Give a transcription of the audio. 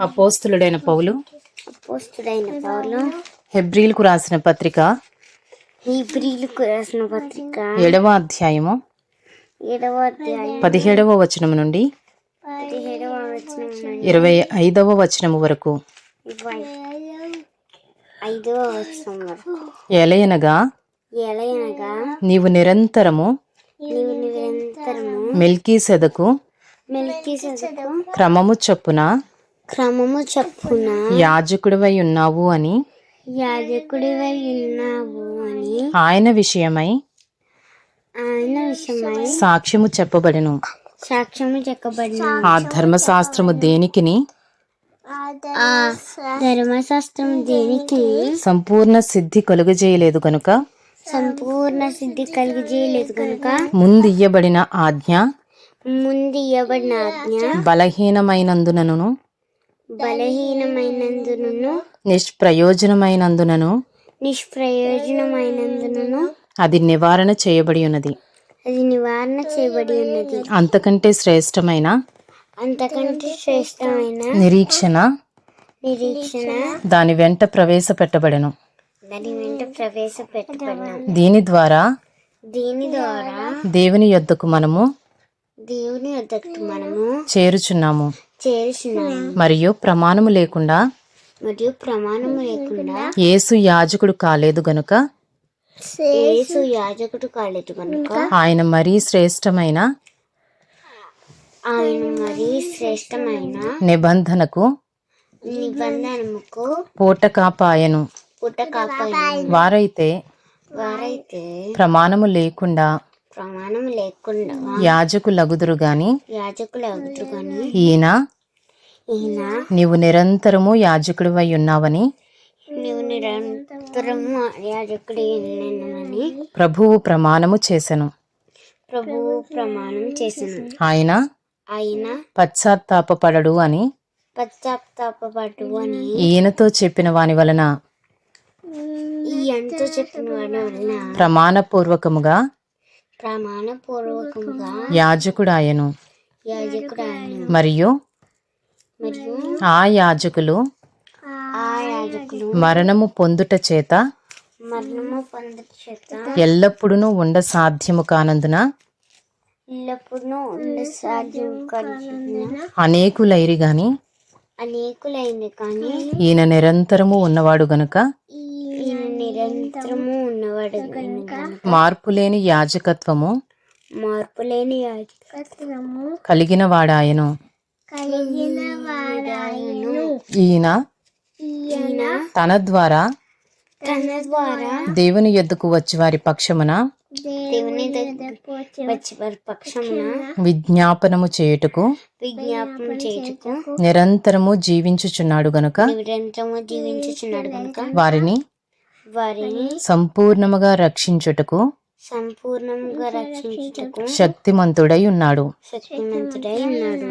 అపోస్తులుడైన పౌలు. అపోస్తుడైన పౌలు. హెబ్రీలకు రాసిన పత్రిక. హీబ్రీలకు రాసిన పత్రిక. ఏడవ అధ్యాయము. ఏడవ అధ్యాయం పదిహేడవ వచనము నుండి పదిహేడవ వచనం నుండి. ఇరవై ఐదవ వచనము వరకు. ఇరవై ఐదవ వచనం వరకు. ఎలయనగా ఎలయనగా నీవు నిరంతరము నీవు నిరంతరము మెల్కీ సెదకు మెలికి సదకు క్రమము చొప్పున క్రమము చొప్పున యాజకుడివై ఉన్నావు అని యాజకుడివై ఉన్నావు అని ఆయన విషయమై ఆయన విషయమై సాక్ష్యము చెప్పబడెను. సాక్ష్యము చెక్కబడిన ఆ ధర్మశాస్త్రము దేనికిని? ఆ ధర్మశాస్త్రం దేనికి సంపూర్ణ సిద్ధి కలుగజేయలేదు గనుక? సంపూర్ణ సిద్ధి కలిగజేయలేదు కనుక ముందియ్యబడిన ఆజ్ఞ? ముందు ఇవ్వబడిన ఆజ్ఞ? బలహీనమైనందునను? బలహీనమైనందును నిష్ప్రయోజనమైనందునను. నిష్ప్రయోజనమైనందును అది నివారణ చేయబడి ఉన్నది అది నివారణ చేయబడి ఉన్నది అంతకంటే శ్రేష్టమైన అంతకంటే శ్రేష్టమైన నిరీక్షణ. నిరీక్షణ. దాని వెంట ప్రవేశపెట్టబడెను. దాని వెంట ప్రవేశపెట్టబడిన దీని ద్వారా దీని ద్వారా దేవుని యొద్దకు మనము దేవుని వద్దకు మనము చేరుచున్నాము. మరియు ప్రమాణము లేకుండా మరియు ప్రమాణము లేకుండా యేసు యాజకుడు కాలేదు గనుక యేసు యాజకుడు కాలేదు కనుక ఆయన మరీ శ్రేష్టమైన ఆయన మరి శ్రేష్టమైన నిబంధనకు నిబంధనముకు పూటకాపాయను పుట్ట కాపాయి వారైతే వారైతే ప్రమాణము లేకుండా ప్రమాణం లేకుండా యాజకులగుదురు గాని యాజకులు అవుతారు కానీ ఈయన ఈయన నీవు నిరంతరము యాజకుడివై ఉన్నావని నీవు నిరంతరము యాజకుడి ఉన్నానని ప్రభువు ప్రమాణము చేసెను. ప్రభువు ప్రమాణం చేసను. ఆయన ఆయన పశ్చాత్తాపపడడు అని పశ్చాత్తాపడు అని ఈయనతో చెప్పిన వాని వలన ఈ ఎంతో చెప్పిన వాడి వలన ప్రమాణపూర్వకముగా యాజకుడాయను. మరియు మరియు ఆ యాజకులు ఆ యాజకులు మరణము పొందుట చేత మరణము పొందట చేత ఎల్లప్పుడూ ఉండ సాధ్యము కానందున ఎల్లప్పుడూ ఉండ సాధ్యం కలిగిన అనేకులైరి గాని అనేకులైంది కానీ ఈయన నిరంతరము ఉన్నవాడు గనుక నిరంతరము ఉన్నవాడు కనుక మార్పు లేని యాజకత్వము మార్పు లేని యాజకత్వము కలిగిన వాడాయను. కలిగిన వాడాయను. ఈయన ఈయన తన ద్వారా తన ద్వారా దేవుని యొద్దకు వచ్చి వారి పక్షమున దేవుని వచ్చి వారి పక్షమున విజ్ఞాపనము చేయుటకు విజ్ఞాపనం చేయుటకు నిరంతరము జీవించుచున్నాడు గనుక నిరంతరము జీవించుచున్నాడు కనుక వారిని వారిని సంపూర్ణముగా రక్షించుటకు సంపూర్ణంగా రక్షించుటకు శక్తిమంతుడై ఉన్నాడు. శక్తిమంతుడై ఉన్నాడు.